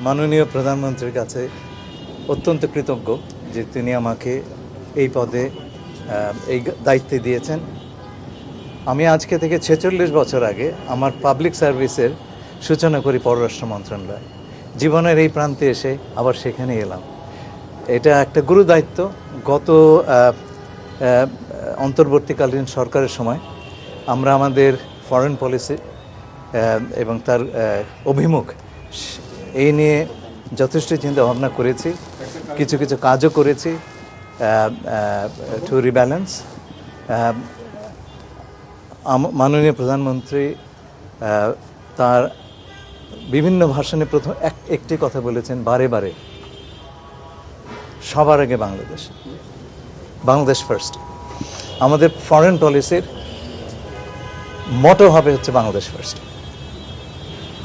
মাননীয় প্রধানমন্ত্রীর কাছে অত্যন্ত কৃতজ্ঞ যে তিনি আমাকে এই পদে এই দায়িত্বে দিয়েছেন। আমি আজকে থেকে ছেচল্লিশ বছর আগে আমার পাবলিক সার্ভিসের সূচনা করি পররাষ্ট্র মন্ত্রণালয়। জীবনের এই প্রান্তে এসে আবার সেখানে এলাম। এটা একটা গুরু দায়িত্ব। গত অন্তর্বর্তীকালীন সরকারের সময় আমরা আমাদের ফরেন পলিসি এবং তার অভিমুখ এই নিয়ে যথেষ্ট চিন্তা ভাবনা করেছি, কিছু কিছু কাজও করেছি টু রিব্যালেন্স মাননীয় প্রধানমন্ত্রী তার বিভিন্ন ভাষণে প্রথম এক, একটি কথা বলেছেন, বারে বারে, সবার আগে বাংলাদেশ বাংলাদেশ ফার্স্ট আমাদের ফরেন পলিসির মোটো হবে হচ্ছে বাংলাদেশ ফার্স্ট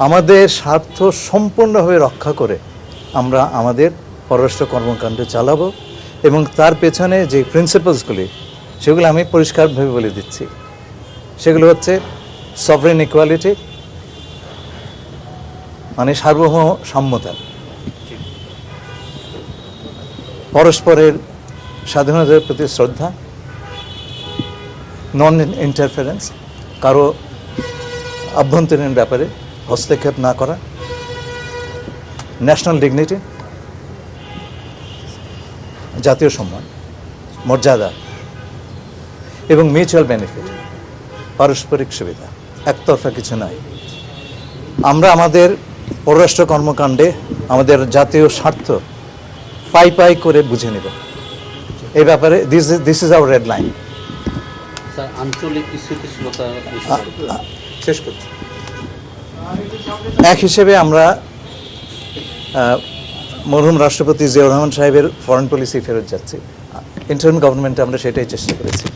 আমাদের স্বার্থ সম্পূর্ণভাবে রক্ষা করে আমরা আমাদের পররাষ্ট্র কর্মকাণ্ড চালাবো এবং তার পেছনে যে প্রিন্সিপালসগুলি সেগুলো আমি পরিষ্কারভাবে বলে দিচ্ছি। সেগুলো হচ্ছে সভরেন ইকুয়ালিটি মানে সার্বভৌম সম্মতা পরস্পরের স্বাধীনতার প্রতি শ্রদ্ধা নন ইন্টারফারেন্স কারও আভ্যন্তরীণ ব্যাপারে হস্তক্ষেপ না করা ন্যাশনাল ডিগনিটি জাতীয় সম্মান মর্যাদা এবং মিউচুয়াল বেনিফিট পারস্পরিক সুবিধা একতরফা কিছু নয় আমরা আমাদের পররাষ্ট্র কর্মকাণ্ডে আমাদের জাতীয় স্বার্থ পাই পাই করে বুঝে নেব। এই ব্যাপারে this this is our red line আঞ্চলিক শেষ করছি। এক হিসেবে আমরা মরহুম রাষ্ট্রপতি জিয়াউর রহমান সাহেবের ফরেন পলিসি ফেরত যাচ্ছি। ইন্টারিম গভর্নমেন্টে আমরা সেটাই চেষ্টা করেছি।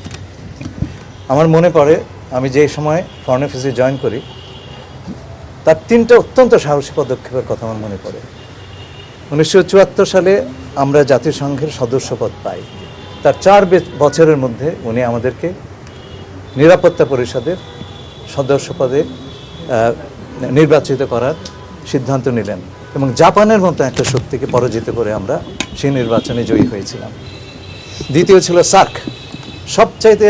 আমার মনে পড়ে আমি যে সময় ফরেন অফিসে জয়েন করি তার তিনটা অত্যন্ত সাহসী পদক্ষেপের কথা আমার মনে পড়ে। উনিশশো চুয়াত্তর সালে আমরা জাতিসংঘের সদস্যপদ পাই। তার চার বছরের মধ্যে উনি আমাদেরকে নিরাপত্তা পরিষদের সদস্য পদে আহ, নির্বাচিত করার সিদ্ধান্ত নিলেন এবং জাপানের মতো একটা শক্তিকে পরাজিত করে আমরা সেই নির্বাচনে জয়ী হয়েছিলাম। দ্বিতীয় ছিল সার্ক। সবচাইতে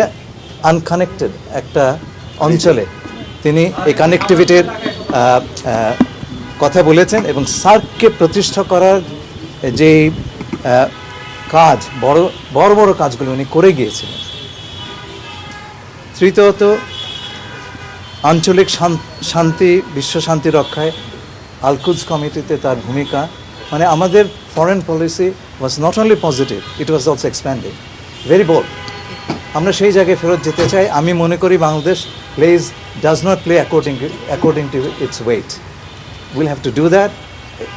আনকানেক্টেড একটা অঞ্চলে তিনি এই কানেক্টিভিটির কথা বলেছেন এবং সার্ককে প্রতিষ্ঠা করার যে কাজ, বড় বড় বড় কাজগুলো উনি করে গিয়েছিলেন। তৃতীয়ত আঞ্চলিক শান্তি বিশ্ব শান্তি রক্ষায় আলকুজ কমিটিতে তার ভূমিকা। মানে আমাদের foreign policy was not only positive it was also expanding very bold আমরা সেই জায়গায় ফেরত যেতে চাই। আমি মনে করি Bangladesh pledge does not play according according to its weight will have to do that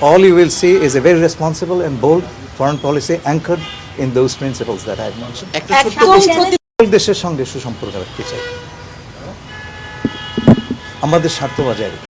all you will see is a very responsible and bold foreign policy anchored in those principles that I mention একটা ছোট্ট দেশের সঙ্গে সুসম্পর্ক রাখতে চাই। আমাদের স্বার্থ বজায়।